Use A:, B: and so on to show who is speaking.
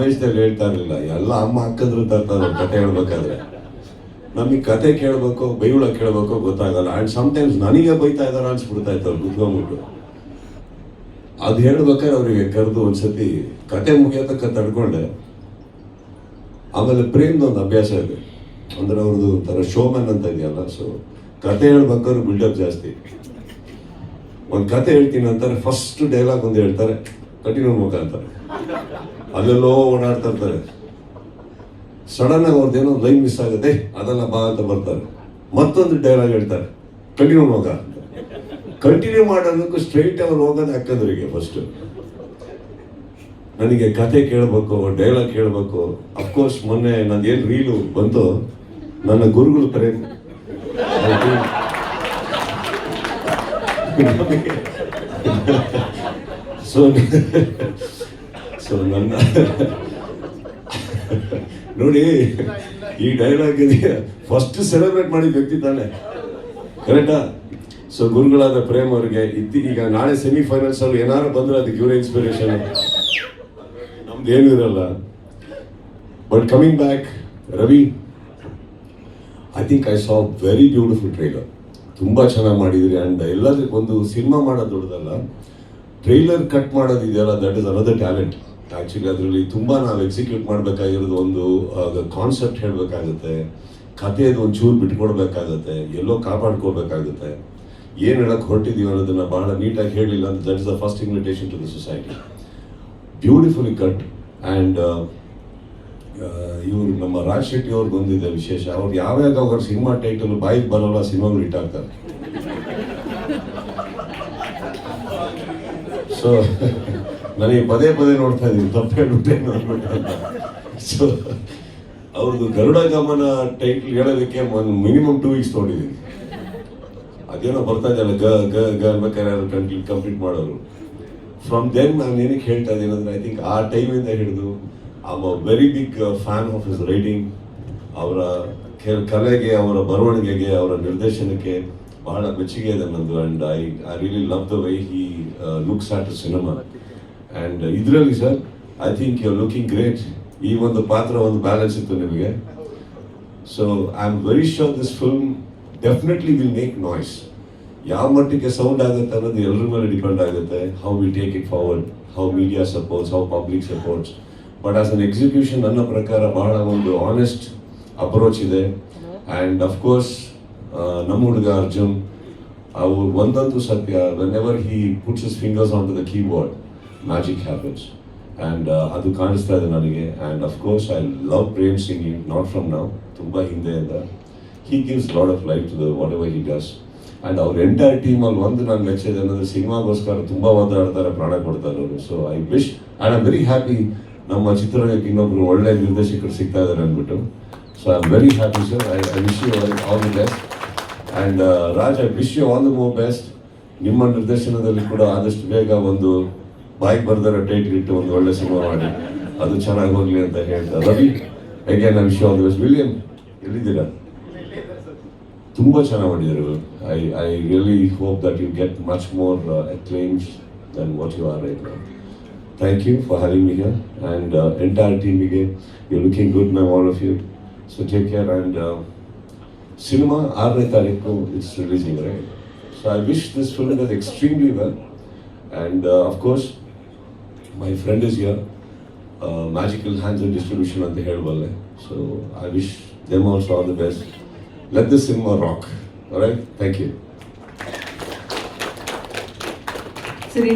A: ವಯಸ್ಸಲ್ಲಿ ಹೇಳ್ತಾ ಇರಲಿಲ್ಲ, ಎಲ್ಲ ಅಮ್ಮ ಅಕ್ಕಂದ್ರು ತರ್ತಾರೆ ಕತೆ ಹೇಳ್ಬೇಕಾದ್ರೆ. ನಮಗೆ ಕತೆ ಕೇಳಬೇಕು ಬೈಗುಳ ಕೇಳಬೇಕು ಗೊತ್ತಾಗಲ್ಲ. ಆ್ಯಂಡ್ ಸಮ್ಟೈಮ್ಸ್ ನನಗೆ ಬೈತಾ ಇದ್ದಾರೆ ಅನ್ಸ್ಬಿಡ್ತಾ ಇತ್ತು ಅವ್ರು ಕುತ್ಕೊಂಡ್ಬಿಟ್ಟು. ಅದು ಹೇಳ್ಬೇಕಾದ್ರೆ ಅವರಿಗೆ ಕರೆದು ಒಂದ್ಸತಿ ಕತೆ ಮುಗಿಯೋ ತನಕ ತಡ್ಕೊಂಡೆ. ಆಮೇಲೆ ಪ್ರೇಮ್ದು ಒಂದು ಅಭ್ಯಾಸ ಇದೆ. ಅಂದ್ರೆ ಅವ್ರದ್ದು ಒಂಥರ ಶೋಮನ್ ಅಂತ ಇದೆಯಲ್ಲ ಸೊ ಕತೆ ಹೇಳ್ಬೇಕಾದ್ರೆ ಬಿಲ್ಡಪ್ ಜಾಸ್ತಿ. ಒಂದು ಕತೆ ಹೇಳ್ತೀನಿ ಅಂತಾರೆ ಫಸ್ಟ್ ಡೈಲಾಗ್ ಒಂದು ಹೇಳ್ತಾರೆ, ಕಠಿಣ ಮುಖ ಅಂತಾರೆ. ಅಲ್ಲೆಲ್ಲೋ ಓಡಾಡ್ತಾ ಇರ್ತಾರೆ. ಸಡನ್ ಆಗಿ ಅವ್ರದ್ದೇನೋ ಲೈನ್ ಮಿಸ್ ಆಗುತ್ತೆ. ಅದೆಲ್ಲ ಬಾ ಅಂತ ಬರ್ತಾರೆ. ಮತ್ತೊಂದು ಡೈಲಾಗ್ ಹೇಳ್ತಾರೆ. ಕಂಟಿನ್ಯೂ ಹೋಗ ಕಂಟಿನ್ಯೂ ಮಾಡೋದಕ್ಕೂ ಸ್ಟ್ರೈಟ್ ಅವ್ರು ಹೋಗೋದು ಹಾಕೋದ್ರಿಗೆ ಫಸ್ಟ್ ನನಗೆ ಕತೆ ಕೇಳಬೇಕು ಡೈಲಾಗ್ ಕೇಳಬೇಕು. ಅಫ್ಕೋರ್ಸ್ ಮೊನ್ನೆ ನಂದೇನು ರೀಲು ಬಂತು, ನನ್ನ ಗುರುಗಳು ಕರೆ. ಸೊ ಸೊ ನನ್ನ ನೋಡಿ, ಈ ಡೈಲಾಗ್ ಫಸ್ಟ್ ಸೆಲೆಬ್ರೇಟ್ ಮಾಡಿದ ವ್ಯಕ್ತಿ ತಾನೆ. ಕರೆಕ್ಟಾ ಸೊ ಗುರುಗಳಾದ ಪ್ರೇಮ್ ಅವರಿಗೆ ಇತ್ತಿ, ಈಗ ನಾಳೆ ಸೆಮಿಫೈನಲ್ಸ್ ಅಲ್ಲಿ ಏನಾರು ಬಂದ್ರೆ ಅದಕ್ಕೆ ಇವರೇ ಇನ್ಸ್ಪಿರೇಷನ್ ನಮ್ದು ಏನೂ ಇರಲ್ಲ. But coming back Ravi I think I saw very beautiful trailer ತುಂಬ ಚೆನ್ನಾಗಿ ಮಾಡಿದ್ರಿ. ಆ್ಯಂಡ್ ಎಲ್ಲದಕ್ಕೆ ಒಂದು ಸಿನಿಮಾ ಮಾಡೋದು ದೊಡ್ಡದಲ್ಲ. Trailer cut ಮಾಡೋದಿದೆಯಲ್ಲ that is another talent actually ಅದರಲ್ಲಿ ತುಂಬ ನಾವು ಎಕ್ಸಿಕ್ಯೂಟ್ ಮಾಡಬೇಕಾಗಿರೋದು ಒಂದು ಕಾನ್ಸೆಪ್ಟ್ ಹೇಳಬೇಕಾಗುತ್ತೆ. ಕಥೆಯದು ಒಂದು ಚೂರು ಬಿಟ್ಕೊಡ್ಬೇಕಾಗತ್ತೆ. ಎಲ್ಲೋ ಕಾಪಾಡ್ಕೋಬೇಕಾಗುತ್ತೆ ಏನು ಹೇಳಕ್ಕೆ ಹೊರಟಿದೀವಿ ಅನ್ನೋದನ್ನು ಬಹಳ ನೀಟಾಗಿ ಹೇಳಿಲ್ಲ ಅಂತ that is the first invitation to the society beautifully cut and ಇವರು ನಮ್ಮ ರಾಜ್ ಶೆಟ್ಟಿ ಅವ್ರಿಗೆ ಬಂದಿದೆ ವಿಶೇಷ. ಅವ್ರು ಯಾವ್ಯಾವ ಅವ್ರ ಸಿನಿಮಾ ಟೈಟಲ್ ಬಾಯಿಗೆ ಬರೋಲ್ಲ ಸಿನಿಮಾಗಳು ಆಗ್ತಾರೆ. ಸೊ ನನಗೆ ಪದೇ ಪದೇ ನೋಡ್ತಾ ಇದ್ದೀನಿ ತಪ್ಪು ಹೇಳ್ಬಿಟ್ಟೇನು ಸೊ ಅವ್ರದ್ದು ಗರುಡ ಗಮನ ಟೈಟ್ಲ್ ಹೇಳೋದಕ್ಕೆ ಮಿನಿಮಮ್ ಟೂ ವೀಕ್ಸ್ ನೋಡಿದ್ದೀನಿ ಅದೇನೋ ಬರ್ತಾ ಇದ್ದಲ್ಲ ಗ ಗ ಗ ಅನ್ಬೇಕಾದ್ರೆ ಕಂಪ್ಲೀಟ್ ಕಂಪ್ಲೀಟ್ ಮಾಡೋರು. ಫ್ರಮ್ ದೆನ್ ನಾನು ಏನಕ್ಕೆ ಹೇಳ್ತಾ ಇದ್ದೀನಿ ಅಂದರೆ ಐ ಥಿಂಕ್ ಆ ಟೈಮಿಂದ ಹಿಡಿದು a very big fan of his writing ಅವರ ಕಲೆಗೆ, ಅವರ ಬರವಣಿಗೆಗೆ, ಅವರ ನಿರ್ದೇಶನಕ್ಕೆ ಬಹಳ ಮೆಚ್ಚುಗೆ ಇದೆ ನಂದು. And I I really love the way he looks at cinema and ಇದರಲ್ಲಿ sir I think you looking great ಈ ಒಂದು ಪಾತ್ರ, ಒಂದು ಬ್ಯಾಲೆನ್ಸ್ ಇತ್ತು ನಿಮಗೆ. So I am very sure this film definitely will make noise ಯಾವ ಮಟ್ಟಿಗೆ ಸೌಂಡ್ ಆಗುತ್ತೆ ಅನ್ನೋದು ಎಲ್ಲರ ಮೇಲೆ ಡಿಪೆಂಡ್ ಆಗುತ್ತೆ. How we take it forward how media supports how public supports but as an execution ನನ್ನ ಪ್ರಕಾರ ಬಹಳ ಒಂದು ಆನೆಸ್ಟ್ ಅಪ್ರೋಚ್ ಇದೆ. ಆ್ಯಂಡ್ ಅಫ್ಕೋರ್ಸ್ ನಮ್ಮ ಹುಡುಗ ಅರ್ಜುನ್, ಅವ್ರು ಒಂದಂತೂ ಸತ್ಯ whenever he puts fingers on to the keyboard magic happens and ಅದು ಕಾಣಿಸ್ತಾ ಇದೆ ನನಗೆ and of course I love Prem singing not from ನಾವು ತುಂಬ ಹಿಂದೆಯಿಂದ. He gives lot of life to the whatever he does and ಅವ್ರ entire ಟೀಮಲ್ಲಿ ಒಂದು ನಾನು ಮೆಚ್ಚಿದೆ ಅನ್ನೋದು ಸಿನಿಮಾಗೋಸ್ಕರ ತುಂಬ ಒದ್ದಾಡ್ತಾರೆ ಪ್ರಾಣ ಕೊಡ್ತಾರೆ ಅವರು. So I wish and I very happy ನಮ್ಮ ಚಿತ್ರರಂಗಕ್ಕೆ ಇನ್ನೊಬ್ರು ಒಳ್ಳೆ ನಿರ್ದೇಶಕರು ಸಿಗ್ತಾ ಇದ್ದಾರೆ ಅಂದ್ಬಿಟ್ಟು. So I am very happy sir I I wish you all the best and Raj I wish you all the more best ನಿಮ್ಮ ನಿರ್ದೇಶನದಲ್ಲಿ ಕೂಡ ಆದಷ್ಟು ಬೇಗ ಒಂದು ಬಾಯಿಗೆ ಬರ್ದಾರ ಟೈಟ್ ಇಟ್ಟು ಒಂದು ಒಳ್ಳೆ ಸಿನಿಮಾ ಮಾಡಿ, ಅದು ಚೆನ್ನಾಗಿ ಹೋಗ್ಲಿ ಅಂತ ಹೇಳ್ತಾರೆ Ravi again I wish all the best William ಎಲ್ಲಿದ್ದೀರಾ? ತುಂಬ ಚೆನ್ನಾಗಿ ಮಾಡಿದ್ದಾರೆ I I really hope that you get much more acclaims than what you are right thank you for having me here and entire ಟೀಮಿಗೆ you looking good my all of you so take care and cinema ಆರನೇ ತಾರೀಕು it's releasing right so I wish this film extremely well and of course my friend is your magical hands and distribution ಅಂತ ಹೇಳಬಲ್ಲೆ so I wish them also all the best let this cinema rock right thank you
B: ಸರಿ